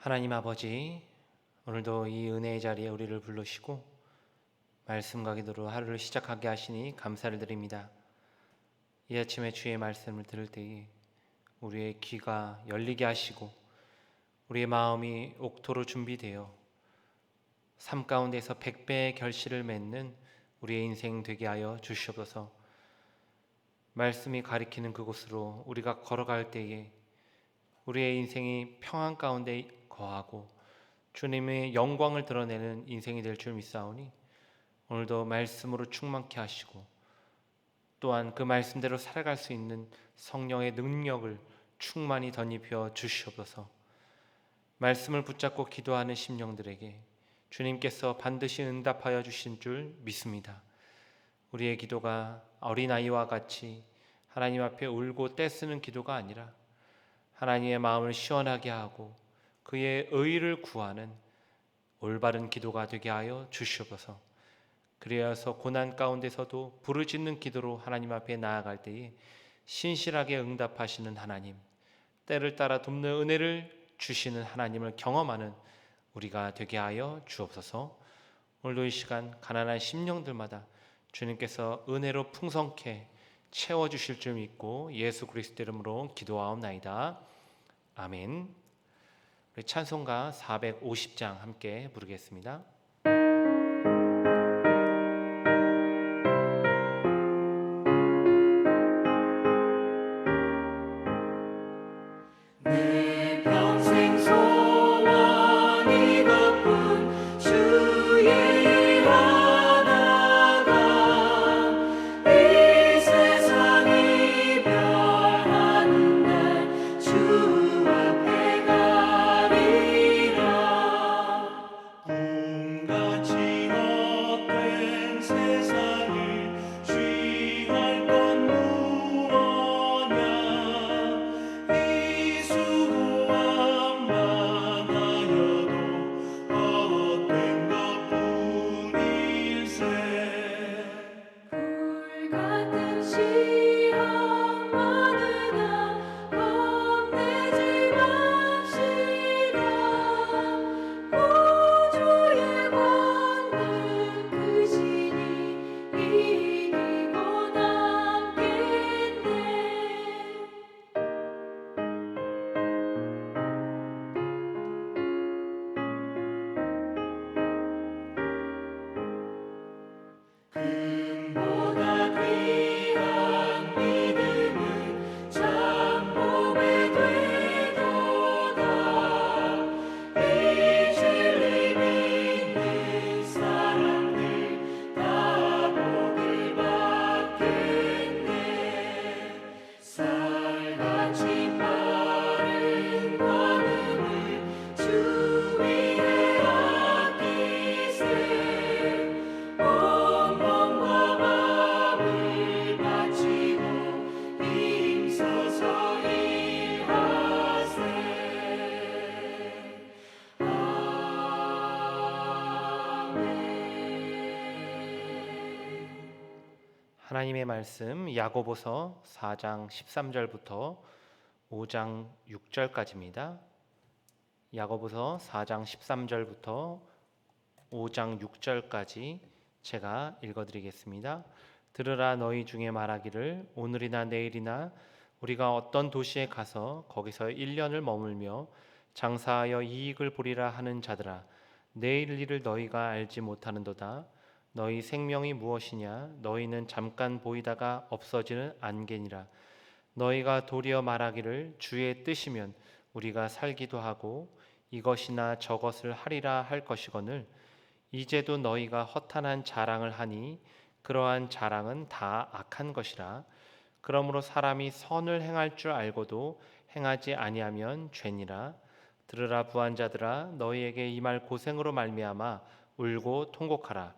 하나님 아버지, 오늘도 이 은혜의 자리에 우리를 부르시고 말씀과 기도로 하루를 시작하게 하시니 감사를 드립니다. 이 아침에 주의 말씀을 들을 때에 우리의 귀가 열리게 하시고 우리의 마음이 옥토로 준비되어 삶 가운데서 백배의 결실을 맺는 우리의 인생 되게 하여 주시옵소서. 말씀이 가리키는 그곳으로 우리가 걸어갈 때에 우리의 인생이 평안 가운데 거하고 주님의 영광을 드러내는 인생이 될 줄 믿사오니 오늘도 말씀으로 충만케 하시고 또한 그 말씀대로 살아갈 수 있는 성령의 능력을 충만히 덧입혀 주시옵소서. 말씀을 붙잡고 기도하는 심령들에게 주님께서 반드시 응답하여 주신 줄 믿습니다. 우리의 기도가 어린아이와 같이 하나님 앞에 울고 떼쓰는 기도가 아니라 하나님의 마음을 시원하게 하고 그의 의를 구하는 올바른 기도가 되게 하여 주시옵소서. 그리하여서 고난 가운데서도 부르짖는 기도로 하나님 앞에 나아갈 때에 신실하게 응답하시는 하나님, 때를 따라 돕는 은혜를 주시는 하나님을 경험하는 우리가 되게 하여 주옵소서. 오늘도 이 시간 가난한 심령들마다 주님께서 은혜로 풍성케 채워 주실 줄 믿고 예수 그리스도 이름으로 기도하옵나이다. 아멘. 찬송가 450장 함께 부르겠습니다. 금보 하나님의 말씀 야고보서 4장 13절부터 5장 6절까지입니다. 야고보서 4장 13절부터 5장 6절까지 제가 읽어 드리겠습니다. 들으라 너희 중에 말하기를 오늘이나 내일이나 우리가 어떤 도시에 가서 거기서 1년을 머물며 장사하여 이익을 보리라 하는 자들아 내일 일을 너희가 알지 못하는도다 너희 생명이 무엇이냐? 너희는 잠깐 보이다가 없어지는 안개니라. 너희가 도리어 말하기를 주의 뜻이면 우리가 살기도 하고 이것이나 저것을 하리라 할 것이거늘 이제도 너희가 허탄한 자랑을 하니 그러한 자랑은 다 악한 것이라. 그러므로 사람이 선을 행할 줄 알고도 행하지 아니하면 죄니라. 들으라 부한 자들아 너희에게 이 말 고생으로 말미암아 울고 통곡하라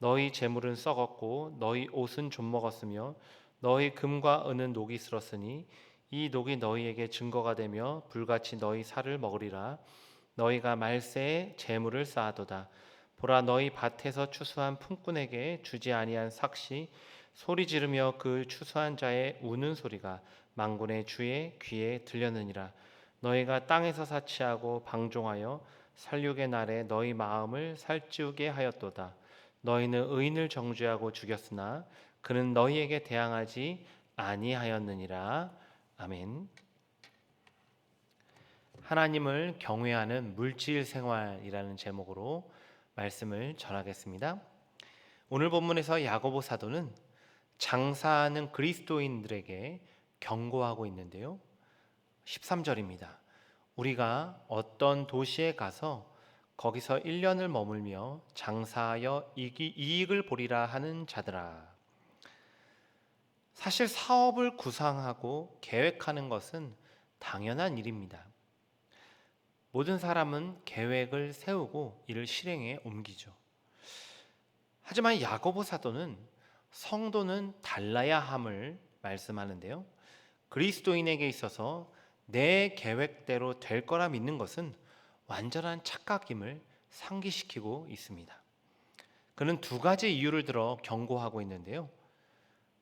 너희 재물은 썩었고 너희 옷은 좀 먹었으며 너희 금과 은은 녹이 슬었으니 이 녹이 너희에게 증거가 되며 불같이 너희 살을 먹으리라. 너희가 말세에 재물을 쌓아도다. 보라 너희 밭에서 추수한 품꾼에게 주지 아니한 삭시 소리 지르며 그 추수한 자의 우는 소리가 망군의 주의 귀에 들렸느니라. 너희가 땅에서 사치하고 방종하여 살육의 날에 너희 마음을 살찌우게 하였도다. 너희는 의인을 정죄하고 죽였으나 그는 너희에게 대항하지 아니하였느니라. 아멘. 하나님을 경외하는 물질 생활이라는 제목으로 말씀을 전하겠습니다. 오늘 본문에서 야고보 사도는 장사하는 그리스도인들에게 경고하고 있는데요. 13절입니다. 우리가 어떤 도시에 가서 거기서 1년을 머물며 장사하여 이익을 보리라 하는 자들아. 사실 사업을 구상하고 계획하는 것은 당연한 일입니다. 모든 사람은 계획을 세우고 이를 실행에 옮기죠. 하지만 야고보 사도는 성도는 달라야 함을 말씀하는데요. 그리스도인에게 있어서 내 계획대로 될 거라 믿는 것은 완전한 착각임을 상기시키고 있습니다. 그는 두 가지 이유를 들어 경고하고 있는데요.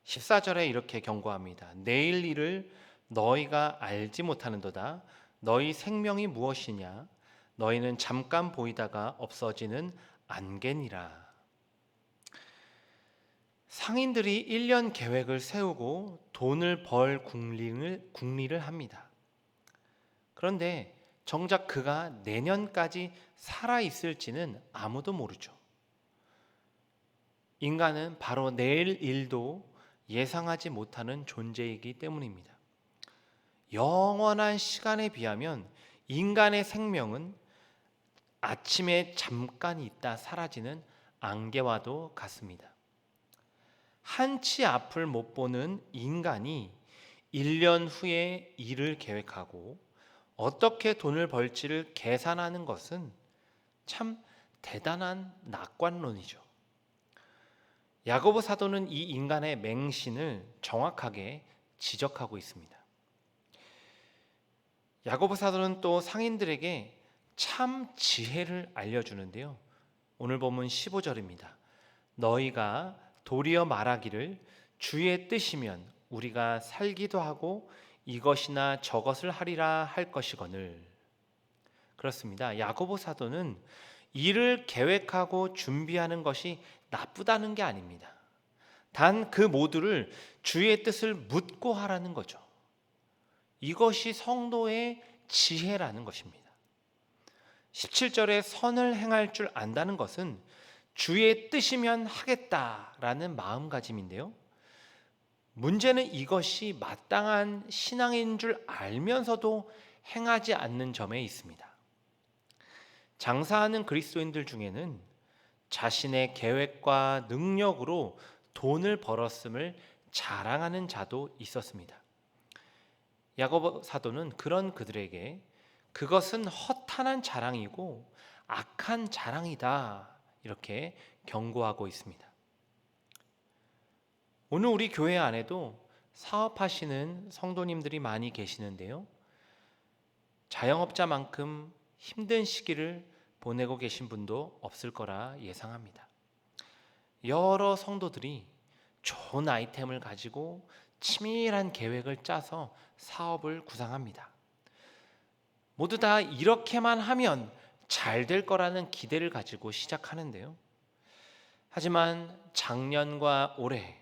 14절에 이렇게 경고합니다. 내일 일을 너희가 알지 못하는도다. 너희 생명이 무엇이냐? 너희는 잠깐 보이다가 없어지는 안개니라. 상인들이 1년 계획을 세우고 돈을 벌 국리를 합니다. 그런데 정작 그가 내년까지 살아 있을지는 아무도 모르죠. 인간은 바로 내일 일도 예상하지 못하는 존재이기 때문입니다. 영원한 시간에 비하면 인간의 생명은 아침에 잠깐 있다 사라지는 안개와도 같습니다. 한치 앞을 못 보는 인간이 1년 후에 일을 계획하고 어떻게 돈을 벌지를 계산하는 것은 참 대단한 낙관론이죠. 야고보 사도는 이 인간의 맹신을 정확하게 지적하고 있습니다. 야고보 사도는 또 상인들에게 참 지혜를 알려주는데요. 오늘 본문 15절입니다. 너희가 도리어 말하기를 주의 뜻이면 우리가 살기도 하고 이것이나 저것을 하리라 할 것이거늘. 그렇습니다. 야고보 사도는 일을 계획하고 준비하는 것이 나쁘다는 게 아닙니다. 단 그 모두를 주의 뜻을 묻고 하라는 거죠. 이것이 성도의 지혜라는 것입니다. 17절에 선을 행할 줄 안다는 것은 주의 뜻이면 하겠다라는 마음가짐인데요. 문제는 이것이 마땅한 신앙인 줄 알면서도 행하지 않는 점에 있습니다. 장사하는 그리스도인들 중에는 자신의 계획과 능력으로 돈을 벌었음을 자랑하는 자도 있었습니다. 야고보 사도는 그런 그들에게 그것은 허탄한 자랑이고 악한 자랑이다 이렇게 경고하고 있습니다. 오늘 우리 교회 안에도 사업하시는 성도님들이 많이 계시는데요. 자영업자만큼 힘든 시기를 보내고 계신 분도 없을 거라 예상합니다. 여러 성도들이 좋은 아이템을 가지고 치밀한 계획을 짜서 사업을 구상합니다. 모두 다 이렇게만 하면 잘 될 거라는 기대를 가지고 시작하는데요. 하지만 작년과 올해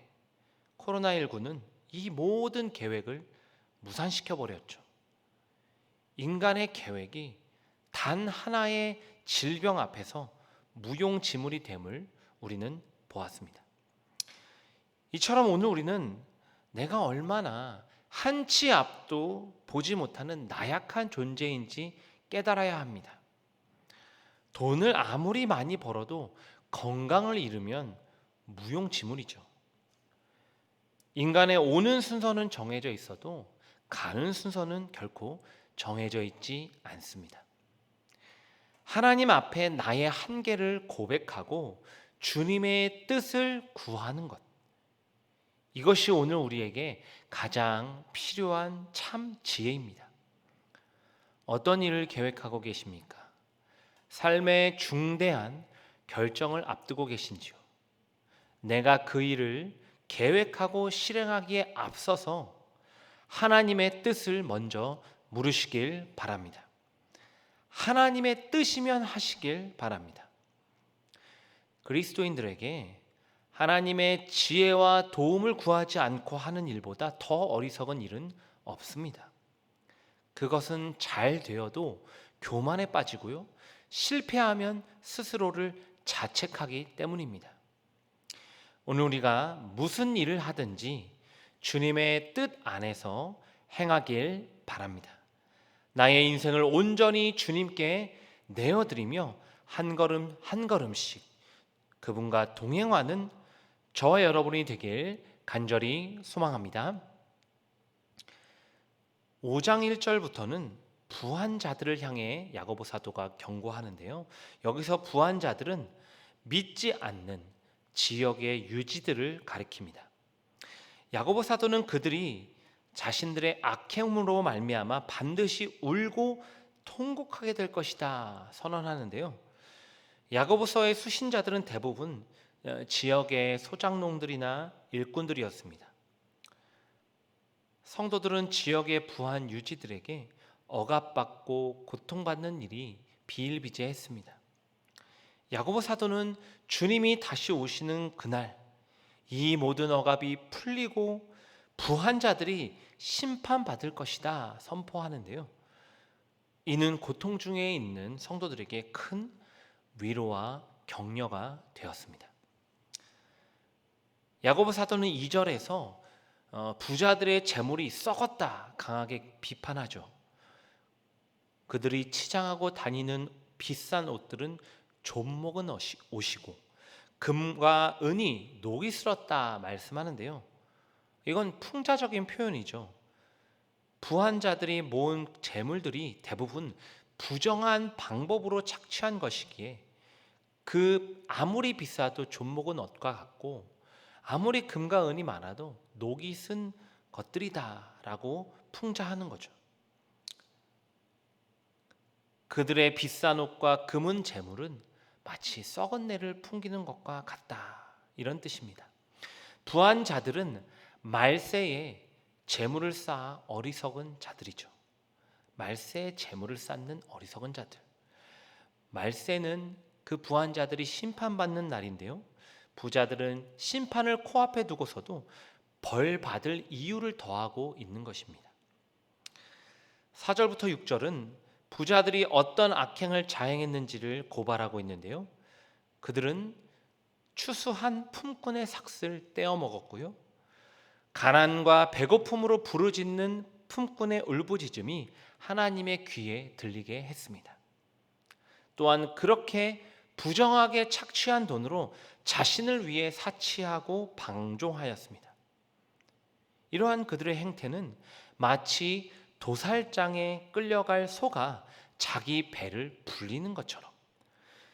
코로나19는 이 모든 계획을 무산시켜 버렸죠. 인간의 계획이 단 하나의 질병 앞에서 무용지물이 됨을 우리는 보았습니다. 이처럼 오늘 우리는 내가 얼마나 한치 앞도 보지 못하는 나약한 존재인지 깨달아야 합니다. 돈을 아무리 많이 벌어도 건강을 잃으면 무용지물이죠. 인간의 오는 순서는 정해져 있어도 가는 순서는 결코 정해져 있지 않습니다. 하나님 앞에 나의 한계를 고백하고 주님의 뜻을 구하는 것. 이것이 오늘 우리에게 가장 필요한 참 지혜입니다. 어떤 일을 계획하고 계십니까? 삶의 중대한 결정을 앞두고 계신지요? 내가 그 일을 계획하고 실행하기에 앞서서 하나님의 뜻을 먼저 물으시길 바랍니다. 하나님의 뜻이면 하시길 바랍니다. 그리스도인들에게 하나님의 지혜와 도움을 구하지 않고 하는 일보다 더 어리석은 일은 없습니다. 그것은 잘 되어도 교만에 빠지고요. 실패하면 스스로를 자책하기 때문입니다. 오늘 우리가 무슨 일을 하든지 주님의 뜻 안에서 행하길 바랍니다. 나의 인생을 온전히 주님께 내어드리며 한 걸음 한 걸음씩 그분과 동행하는 저와 여러분이 되길 간절히 소망합니다. 5장 1절부터는 부한 자들을 향해 야고보 사도가 경고하는데요. 여기서 부한 자들은 믿지 않는 지역의 유지들을 가리킵니다. 야고보 사도는 그들이 자신들의 악행으로 말미암아 반드시 울고 통곡하게 될 것이다 선언하는데요. 야고보서의 수신자들은 대부분 어, 지역의 소장농들이나 일꾼들이었습니다. 성도들은 지역의 부한 유지들에게 억압받고 고통받는 일이 비일비재했습니다. 야고보 사도는 주님이 다시 오시는 그날 이 모든 억압이 풀리고 부한 자들이 심판받을 것이다 선포하는데요. 이는 고통 중에 있는 성도들에게 큰 위로와 격려가 되었습니다. 야고보 사도는 2절에서 어, 부자들의 재물이 썩었다 강하게 비판하죠. 그들이 치장하고 다니는 비싼 옷들은 존목은 옷이고 금과 은이 녹이 슬었다 말씀하는데요. 이건 풍자적인 표현이죠. 부한 자들이 모은 재물들이 대부분 부정한 방법으로 착취한 것이기에 그 아무리 비싸도 존목은 옷과 같고 아무리 금과 은이 많아도 녹이 쓴 것들이다라고 풍자하는 거죠. 그들의 비싼 옷과 금은 재물은 마치 썩은 내를 풍기는 것과 같다. 이런 뜻입니다. 부한 자들은 말세에 재물을 쌓아 어리석은 자들이죠. 말세에 재물을 쌓는 어리석은 자들. 말세는 그 부한 자들이 심판받는 날인데요. 부자들은 심판을 코앞에 두고서도 벌 받을 이유를 더하고 있는 것입니다. 4절부터 6절은 부자들이 어떤 악행을 자행했는지를 고발하고 있는데요. 그들은 추수한 품꾼의 삭슬 떼어 먹었고요. 가난과 배고픔으로 부르짖는 품꾼의 울부짖음이 하나님의 귀에 들리게 했습니다. 또한 그렇게 부정하게 착취한 돈으로 자신을 위해 사치하고 방종하였습니다. 이러한 그들의 행태는 마치 도살장에 끌려갈 소가 자기 배를 불리는 것처럼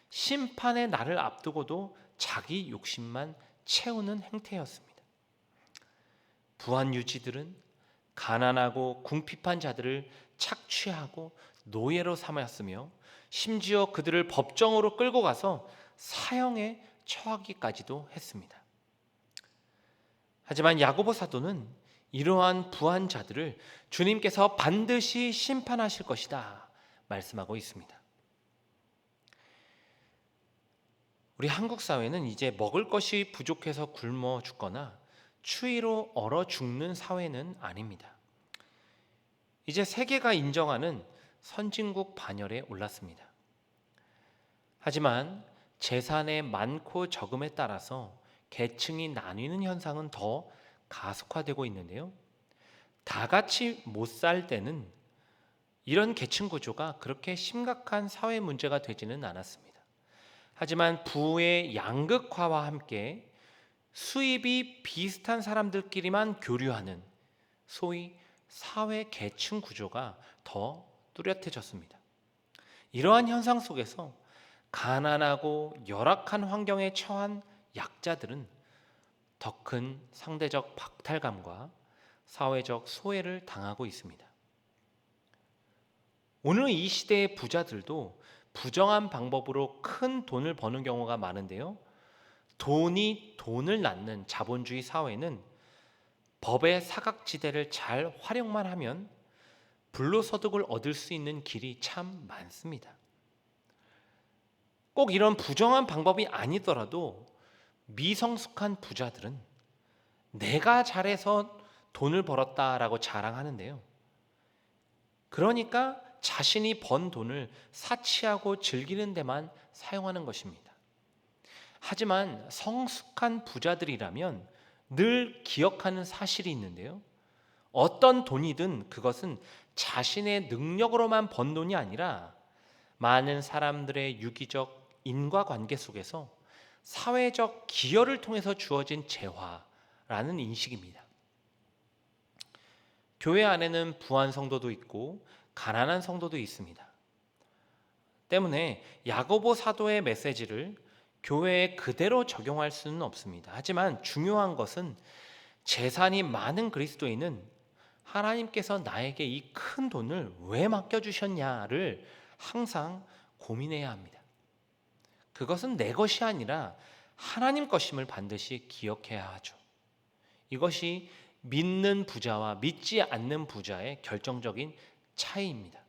심판의 날을 앞두고도 자기 욕심만 채우는 행태였습니다. 부한 유지들은 가난하고 궁핍한 자들을 착취하고 노예로 삼았으며 심지어 그들을 법정으로 끌고 가서 사형에 처하기까지도 했습니다. 하지만 야고보 사도는 이러한 부한 자들을 주님께서 반드시 심판하실 것이다 말씀하고 있습니다. 우리 한국 사회는 이제 먹을 것이 부족해서 굶어 죽거나 추위로 얼어 죽는 사회는 아닙니다. 이제 세계가 인정하는 선진국 반열에 올랐습니다. 하지만 재산의 많고 적음에 따라서 계층이 나뉘는 현상은 더 가속화되고 있는데요. 다 같이 못 살 때는 이런 계층 구조가 그렇게 심각한 사회 문제가 되지는 않았습니다. 하지만 부의 양극화와 함께 수입이 비슷한 사람들끼리만 교류하는 소위 사회 계층 구조가 더 뚜렷해졌습니다. 이러한 현상 속에서 가난하고 열악한 환경에 처한 약자들은 더 큰 상대적 박탈감과 사회적 소외를 당하고 있습니다. 오늘 이 시대의 부자들도 부정한 방법으로 큰 돈을 버는 경우가 많은데요. 돈이 돈을 낳는 자본주의 사회는 법의 사각지대를 잘 활용만 하면 불로소득을 얻을 수 있는 길이 참 많습니다. 꼭 이런 부정한 방법이 아니더라도 미성숙한 부자들은 내가 잘해서 돈을 벌었다라고 자랑하는데요. 그러니까 자신이 번 돈을 사치하고 즐기는 데만 사용하는 것입니다. 하지만 성숙한 부자들이라면 늘 기억하는 사실이 있는데요. 어떤 돈이든 그것은 자신의 능력으로만 번 돈이 아니라 많은 사람들의 유기적 인과관계 속에서 사회적 기여를 통해서 주어진 재화라는 인식입니다. 교회 안에는 부한 성도도 있고 가난한 성도도 있습니다. 때문에 야고보 사도의 메시지를 교회에 그대로 적용할 수는 없습니다. 하지만 중요한 것은 재산이 많은 그리스도인은 하나님께서 나에게 이 큰 돈을 왜 맡겨주셨냐를 항상 고민해야 합니다. 그것은 내 것이 아니라 하나님 것임을 반드시 기억해야 하죠. 이것이 믿는 부자와 믿지 않는 부자의 결정적인 차이입니다.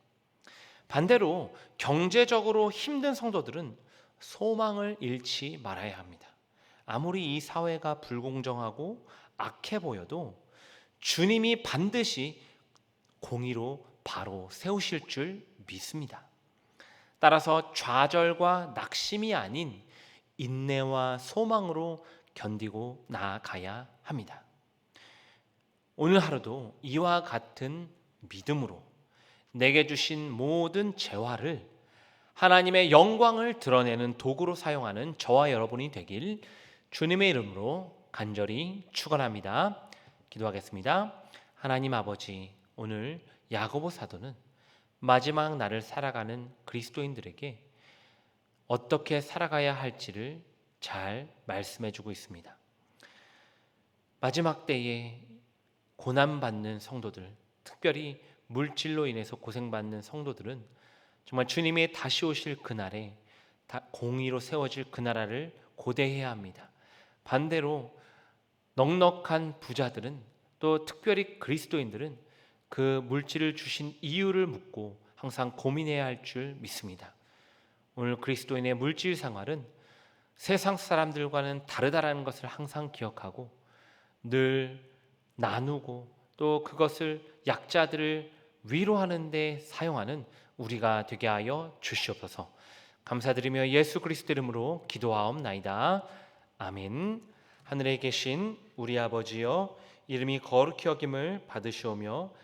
반대로 경제적으로 힘든 성도들은 소망을 잃지 말아야 합니다. 아무리 이 사회가 불공정하고 악해 보여도 주님이 반드시 공의로 바로 세우실 줄 믿습니다. 따라서 좌절과 낙심이 아닌 인내와 소망으로 견디고 나아가야 합니다. 오늘 하루도 이와 같은 믿음으로 내게 주신 모든 재화를 하나님의 영광을 드러내는 도구로 사용하는 저와 여러분이 되길 주님의 이름으로 간절히 축원합니다. 기도하겠습니다. 하나님 아버지, 오늘 야고보 사도는 마지막 날을 살아가는 그리스도인들에게 어떻게 살아가야 할지를 잘 말씀해 주고 있습니다. 마지막 때에 고난받는 성도들, 특별히 물질로 인해서 고생받는 성도들은 정말 주님이 다시 오실 그날에 다 공의로 세워질 그 나라를 고대해야 합니다. 반대로 넉넉한 부자들은 또 특별히 그리스도인들은 그 물질을 주신 이유를 묻고 항상 고민해야 할 줄 믿습니다. 오늘 그리스도인의 물질 생활은 세상 사람들과는 다르다라는 것을 항상 기억하고 늘 나누고 또 그것을 약자들을 위로하는 데 사용하는 우리가 되게 하여 주시옵소서. 감사드리며 예수 그리스도 이름으로 기도하옵나이다. 아멘. 하늘에 계신 우리 아버지여 이름이 거룩히 여김을 받으시오며